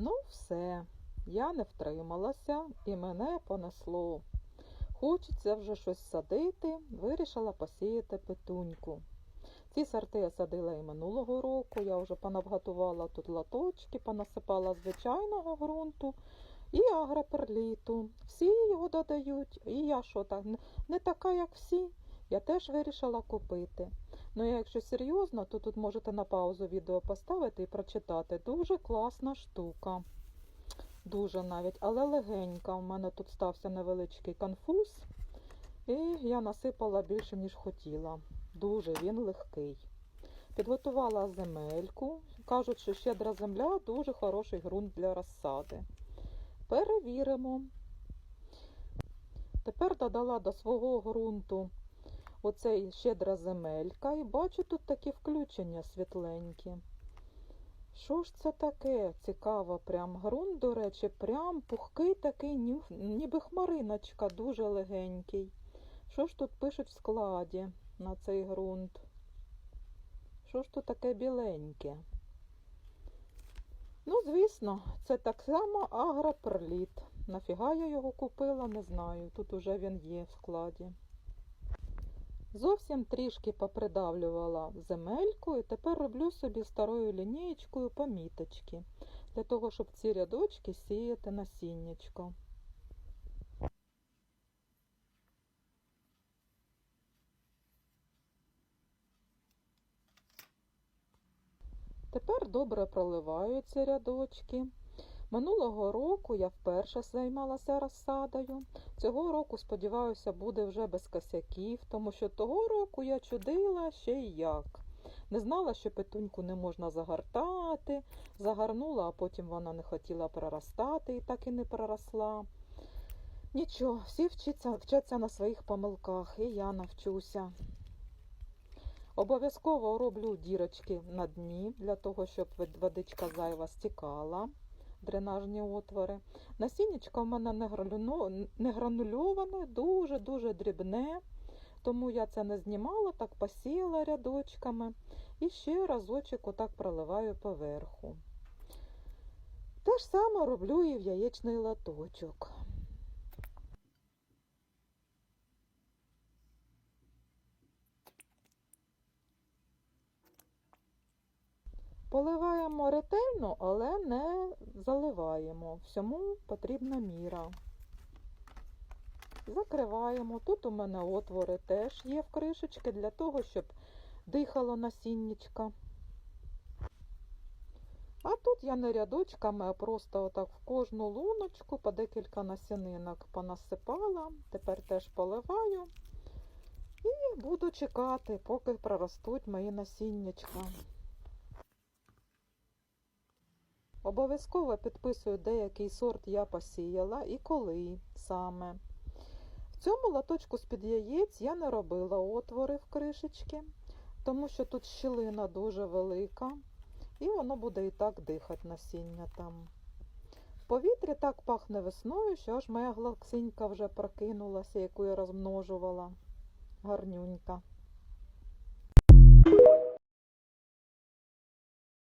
Ну, все, я не втрималася і мене понесло. Хочеться вже щось садити, вирішила посіяти петуньку. Ці сорти я садила і минулого року. Я вже понавготувала тут латочки, понасипала звичайного ґрунту і агроперліту. Всі його додають. І я що так, не- не така, як всі. Я теж вирішила купити. Ну, якщо серйозно, то тут можете на паузу відео поставити і прочитати. Дуже класна штука. Дуже навіть, але легенька. У мене тут стався невеличкий конфуз. І я насипала більше, ніж хотіла. Дуже він легкий. Підготувала земельку. Кажуть, що щедра земля дуже хороший ґрунт для розсади. Перевіримо. Тепер додала до свого ґрунту оцей щедра земелька і бачу тут такі включення світленькі. Що ж це таке? Цікаво, прям ґрунт, до речі, прям пухкий такий, ніби хмариночка, дуже легенький. Що ж тут пишуть в складі на цей ґрунт? Що ж тут таке біленьке? Ну, звісно, це так само агроперліт. Нафіга я його купила, не знаю. Тут уже він є в складі. Зовсім трішки попридавлювала земельку і тепер роблю собі старою лінієчкою поміточки, для того, щоб ці рядочки сіяти насіннячко. Тепер добре проливаю ці рядочки. Минулого року я вперше займалася розсадою. Цього року, сподіваюся, буде вже без косяків, тому що того року я чудила ще й як. Не знала, що петуньку не можна загортати, загорнула, а потім вона не хотіла проростати і так і не проросла. Нічого, всі вчаться, вчаться на своїх помилках, і я навчуся. Обов'язково роблю дірочки на дні, для того, щоб водичка зайва стікала, дренажні отвори. Насіннячко в мене не гранульоване, дуже-дуже дрібне, тому я це не знімала, так посіяла рядочками і ще разочок отак проливаю поверху. Те ж саме роблю і в яєчний латочок. Поливаємо ретельно, але не заливаємо. Всьому потрібна міра. Закриваємо. Тут у мене отвори теж є в кришечки для того, щоб дихало насіннячка. А тут я не рядочками, а просто отак в кожну луночку по декілька насінинок понасипала. Тепер теж поливаю. І буду чекати, поки проростуть мої насіннячка. Обов'язково підписую, де який сорт я посіяла і коли саме. В цьому латочку з-під яєць я не робила отвори в кришечки, тому що тут щілина дуже велика, і воно буде і так дихати насіння там. В повітрі так пахне весною, що аж моя глаксинька вже прокинулася, яку я розмножувала. Гарнюнька.